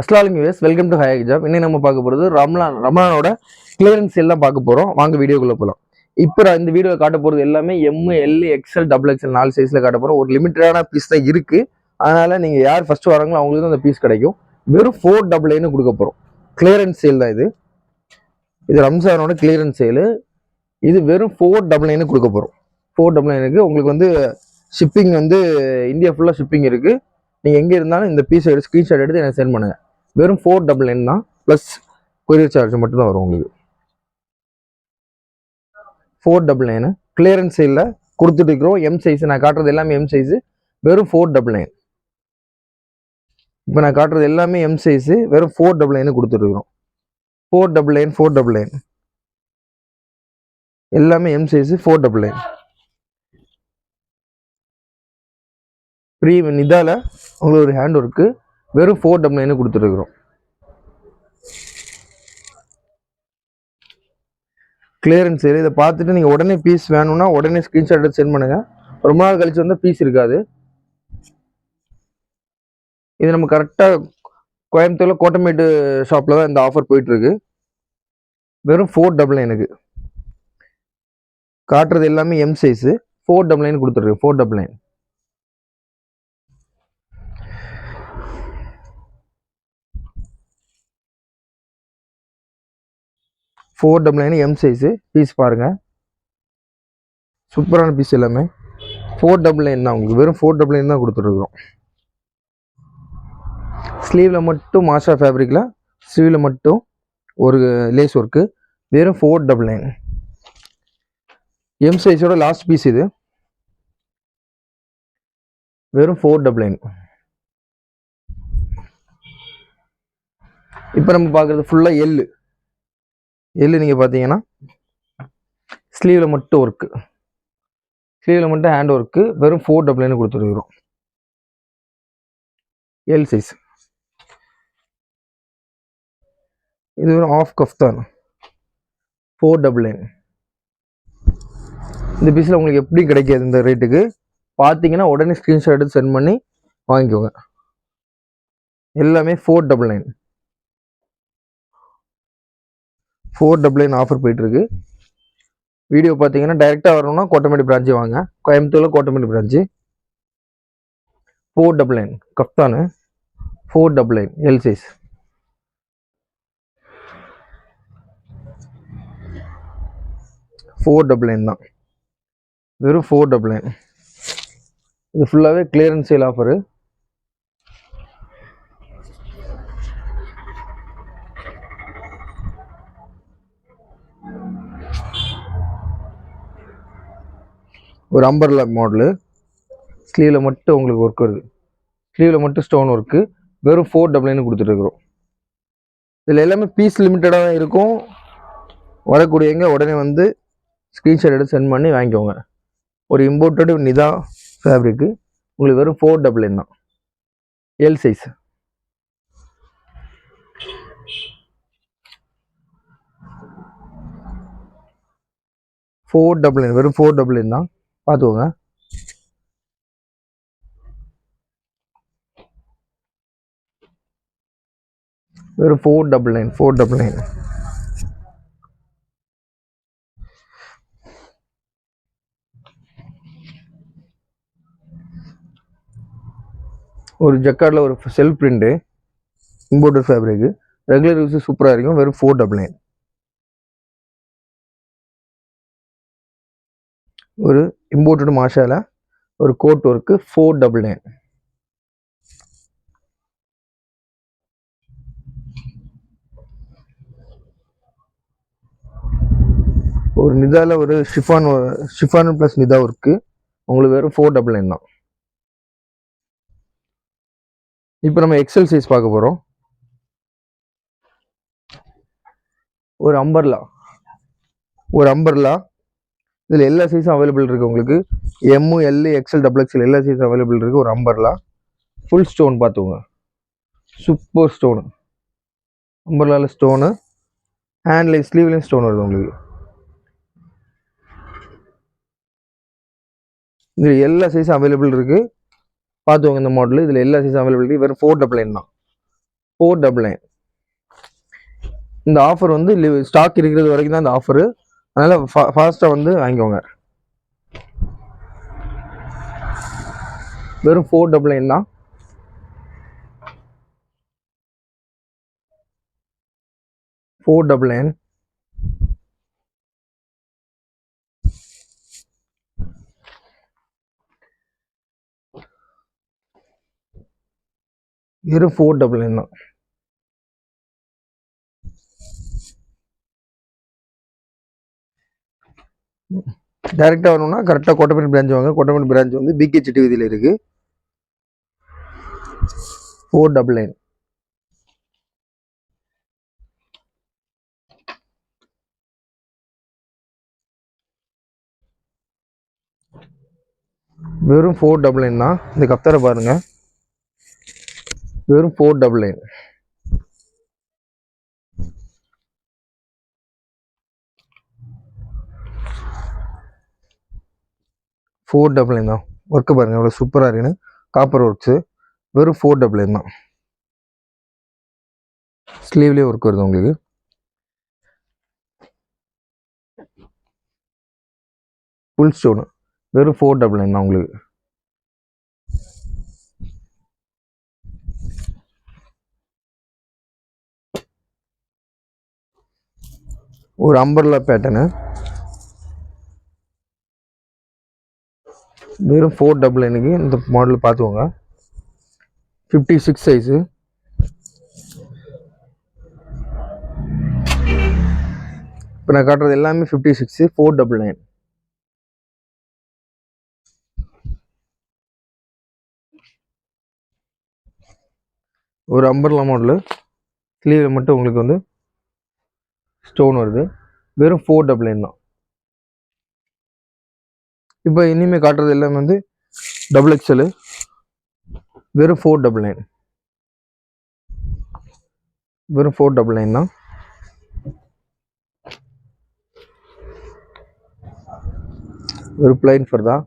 அஸ்லாலிங் யூஎஸ் welcome to hi job இன்னைக்கு நம்ம பார்க்க போகிறது ரம்லான் ரம்லானோட கிளியரன்ஸ் எல்லாம் பார்க்க போகிறோம் வாங்க வீடியோக்குள்ளே போகலாம் இப்போ நான் இந்த வீடியோவில் காட்ட போகிறது எல்லாமே M L XL double XL நாலு சைஸில் காட்ட போகிறோம் ஒரு லிமிட்டடான பீஸ் தான் இருக்குது அதனால் நீங்கள் யார் ஃபஸ்ட்டு வராங்களோ அவங்களுக்கு தான் அந்த பீஸ் கிடைக்கும். வெறும் ஃபோர் டபுள் ஐன்னு கொடுக்க போகிறோம் கிளியரன்ஸ் சேல் தான் இது. இது ரம்சானோட கிளியரன்ஸ் சேலு இது வெறும் ஃபோர் டபுள் ஐனு கொடுக்க போகிறோம் ஃபோர் டபுள் நைனுக்கு உங்களுக்கு வந்து ஷிப்பிங் வந்து இந்தியா ஃபுல்லாக ஷிப்பிங் இருக்குது நீங்கள் எங்கே இருந்தாலும் இந்த பீஸை எடுத்து ஸ்க்ரீன்ஷாட் எடுத்து எனக்கு சென்ட் பண்ணுங்கள் வெறும் ஃபோர் டபுள் நைன் தான் ப்ளஸ் கொரியர் சார்ஜ் மட்டும் தான் வரும் உங்களுக்கு. ஃபோர் டபுள் நைனு கிளியரன்ஸ் சேலில் கொடுத்துட்டு இருக்கிறோம். எம் சைஸ் நான் காட்டுறது எல்லாமே எம் சைஸு வெறும் ஃபோர் டபுள் நைன் இப்போ நான் காட்டுறது எல்லாமே எம் சைஸு வெறும் four double nine கொடுத்துட்ருக்குறோம் four double nine four double nine எல்லாமே M size four double nine free இதால் உங்களுக்கு ஒரு ஹேண்ட் ஒர்க்கு வெறும் ஃபோர் டபுள் நைனு கொடுத்துருக்குறோம் கிளியரன்ஸ் சரி இதை பார்த்துட்டு நீங்கள் உடனே பீஸ் வேணும்னா உடனே ஸ்க்ரீன்ஷாட் எடுத்து சென்ட் பண்ணுங்கள் ரொம்ப நாள் கழிச்சு வந்தால் பீஸ் இருக்காது. இது நம்ம கரெக்டாக கோயம்புத்தூரில் கோட்டமேட்டு ஷாப்பில் தான் இந்த ஆஃபர் போயிட்டுருக்கு. வெறும் ஃபோர் டபுள் நைனுக்கு காட்டுறது எல்லாமே M size four double nine கொடுத்துருக்கு four double nine four double nine M size piece பாருங்கள் சூப்பரான பீஸ் எல்லாமே. ஃபோர் டபுள் நைன் தான் உங்களுக்கு. வெறும் ஃபோர் டபுள் நைன் தான் கொடுத்துட்ருக்குறோம் ஸ்லீவில் மட்டும் மாஷா ஃபேப்ரிக்கில் ஸ்லீவில் மட்டும் ஒரு லேஸ் ஒர்க்கு வெறும் ஃபோர் டபுள் நைன் எம் சைஸோட லாஸ்ட் பீஸ் இது. வெறும் ஃபோர் டபுள் நைன் இப்போ நம்ம பார்க்குறது ஃபுல்லாக எள்ளு இதில் நீங்கள் பார்த்தீங்கன்னா ஸ்லீவில் மட்டும் ஒர்க்கு ஸ்லீவில் மட்டும் ஹேண்ட் ஒர்க்கு வெறும் ஃபோர் டபுள் நைன் கொடுத்துருக்குறோம். எல் சைஸ் இது ஒரு ஆஃப் கஃப் தான். ஃபோர் டபுள் நைன் இந்த பீஸில் உங்களுக்கு எப்படி கிடைக்காது இந்த ரேட்டுக்கு பார்த்தீங்கன்னா உடனே ஸ்க்ரீன்ஷாட் எடுத்து சென்ட் பண்ணி வாங்கிக்கோங்க. எல்லாமே four double nine four double nine offer போயிட்டுருக்கு. வீடியோ பார்த்தீங்கன்னா டைரெக்டாக வரணும்னா கோட்டமேடி பிரான்ச்சு வாங்க. கோயம்புத்தூரில் Kottamedi branch four double nine. Kaftan? Four double nine. L size four double nine தான். வெறும் ஃபோர் டபுள் நைன். இது ஃபுல்லாகவே கிளியரன்ஸ் சேல் ஆஃபரு ஒரு அம்பர்லா மாடலு ஸ்லீவில் மட்டும் உங்களுக்கு ஒர்க் வருது. ஸ்லீவில் மட்டும் ஸ்டோன் ஒர்க்கு வெறும் ஃபோர் டபுள் கொடுத்துட்ருக்குறோம் இதில் எல்லாமே பீஸ் லிமிட்டடாக தான் இருக்கும். வரக்கூடியவங்க உடனே வந்து ஸ்க்ரீன்ஷாட் எடுத்து சென்ட் பண்ணி வாங்கிக்கோங்க. ஒரு இம்போர்ட்டடு நிதா ஃபேப்ரிக்கு உங்களுக்கு வெறும் ஃபோர் டபுள் என் தான். L size four double nine வெறும் ஃபோர் டபுள் என் தான். பார்த்துக்கோங்க வெறும் four double nine four double nine ஒரு ஜக்கார்டில் ஒரு self print imported fabric regular use சூப்பராக இருக்கும் வெறும் ஃபோர் டபுள் நைன் ஒரு இம்போர்ட்டடு மாஷால ஒரு coat work four double nine ஒரு நிதாவில் ஒரு ஷிஃபான் ஷிஃபான் ப்ளஸ் நிதா ஒர்க்கு உங்களுக்கு வெறும் ஃபோர் டபுள் நைன் தான். இப்போ நம்ம எக்ஸல் சைஸ் பார்க்க போகிறோம் ஒரு அம்பர்லா ஒரு அம்பர்லா இதில் எல்லா சைஸும் அவைலபிள் இருக்குது உங்களுக்கு. M L XL double XL எல்லா சைஸும் அவைலபிள் இருக்குது ஒரு அம்பர்லா ஃபுல் ஸ்டோன் பார்த்துக்கோங்க. சூப்பர் ஸ்டோனு அம்பர்லாவில் ஸ்டோனு ஹேண்ட்லைன் ஸ்லீவ்லேயும் ஸ்டோன் வருது உங்களுக்கு. இதில் எல்லா சைஸும் அவைலபிள் இருக்குது பார்த்துக்கோங்க இந்த மாடல் இதில் எல்லா சைஸும் அவைலபிள் இருக்குது வெறும் ஃபோர் டபுள் நைன் தான். ஃபோர் டபுள் நைன் இந்த ஆஃபர் வந்து ஸ்டாக் இருக்கிறது வரைக்கும் தான் இந்த ஆஃபரு அதனால் ஃபா ஃபாஸ்ட்டாக வந்து வாங்கிக்கோங்க. வெறும் ஃபோர் டபுள் நைன் தான். ஃபோர் டபுள் நைன் வெறும் ஃபோர் டபுள் நைன் தான். டைரெக்டாக வரணும்னா கரெக்டாக கோட்டப்பட்டி பிரான்ச் வாங்க. கோட்டப்பட்டி பிரான்ச் வந்து பிகே சிட்டி வீதியில் இருக்குது ஃபோர் டபுள் நைன் வெறும் ஃபோர் டபுள் நைன் தான். இந்த கப்தரை பாருங்கள் வெறும் four double nine four double nine தான். ஒர்க்கு பாருங்கள் எவ்வளோ சூப்பராக இருக்குன்னு. காப்பர் ஒர்க்ஸு வெறும் ஃபோர் டபுள் நைன் தான். ஸ்லீவ்லேயே ஒர்க் வருது உங்களுக்கு. ஃபுல் ஸ்டோனு வெறும் ஃபோர் டபுள் நைன் தான் உங்களுக்கு. ஒரு அம்பர்லா பேட்டர்னு வெறும் ஃபோர் டபுள் எனக்கு இந்த மாடல் பார்த்துக்கோங்க. ஃபிஃப்டி சிக்ஸ் சைஸு இப்போ நான் காட்டுறது எல்லாமே fifty six four double nine ஒரு அம்பர்லா மாடலு ஸ்லீவில் மட்டும் உங்களுக்கு வந்து ஸ்டோன் வருது. வெறும் ஃபோர் டபுள் நைன் தான். இப்போ இனிமேல் காட்டுறது எல்லாமே வந்து டபுள் எக்ஸலு வெறும் ஃபோர் டபுள் நைன் வெறும் ஃபோர் டபுள் நைன் தான். ஒரு பிளைன் தான்.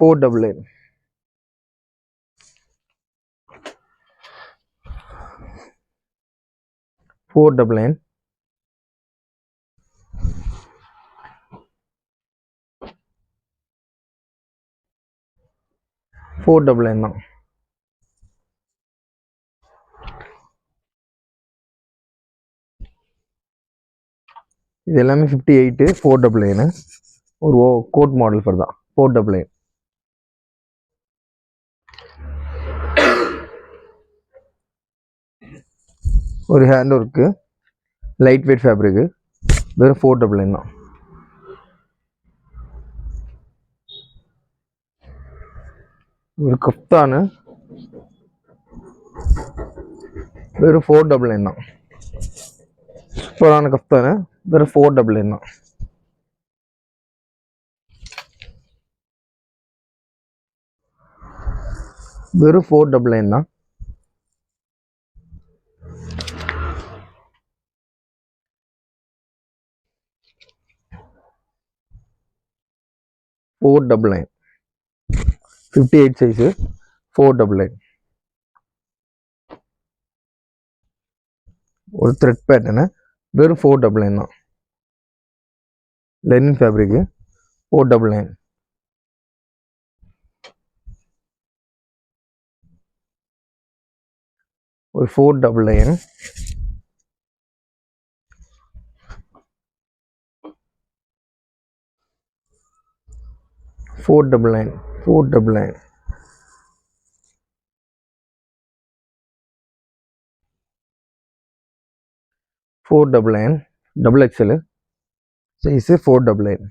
Four double nine four double nine four double nine தான். இது எல்லாமே fifty eight four double nine ஒரு ஓ கோட் மாடல் ஃபர் தான். ஃபோர் டபுள் நைன் ஒரு hand work light weight fabric வெறும் ஃபோர் டபுள் நைன் தான். ஒரு கப்தானு. வெறும் ஃபோர் டபுள் நைன் தான். சூப்பரான கப்தானு. வெறும் ஃபோர் டபுள் நைன் தான். வெறும் ஃபோர் டபுள் நைன் தான். Four double nine fifty eight size four double nine ஒரு த்ரெட் பேட்டர்னு வெறும் ஃபோர் டபுள் நைன் தான். Linen fabric four double nine ஒரு four double nine four double nine four double nine four double nine double XL size four double nine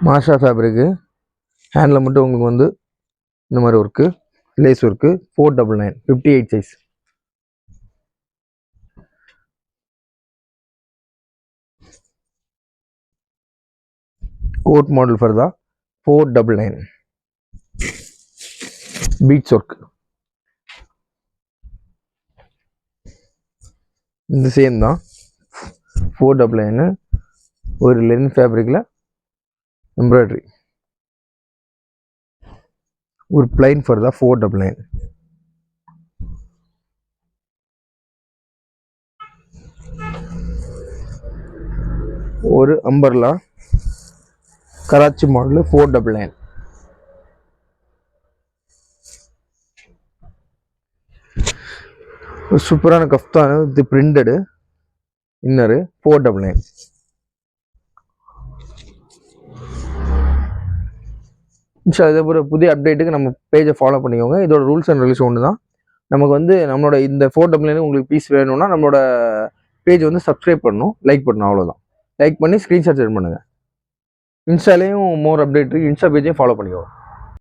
மாஷா fabric handle மட்டும் உங்களுக்கு வந்து இந்த மாதிரி work lace work four double nine fifty eight size coat model ஃபர்தா four double nine beads work இந்த same தான். Four double nine ஒரு len ஃபேப்ரிக்கில் embroidery ஒரு பிளைன் ஃபார் தான் ஃபோர் டபுள் நைன் ஒரு umbrella Karachi model four double nine ஒரு சூப்பரான கஃப்தான் இது printed inner four double nine so இதே புதிய அப்டேட்டுக்கு நம்ம பேஜை ஃபாலோ பண்ணிக்கோங்க. இதோட ரூல்ஸ் அண்ட் ரெகுலேஷன் ஒன்று தான் நமக்கு வந்து நம்மளோட இந்த ஃபோர் டபுள் நைன் உங்களுக்கு பீஸ் வேணும்னா நம்மளோட பேஜ் வந்து சப்ஸ்கிரைப் பண்ணணும் லைக் பண்ணணும் அவ்வளோதான் லைக் பண்ணி ஸ்க்ரீன்ஷாட் சென்ட் பண்ணுங்கள் இன்ஸ்டாலேயும் மோர் அப்டேட் இருக்கு இன்ஸ்டா பேஜையும் ஃபாலோ பண்ணிக்கோங்க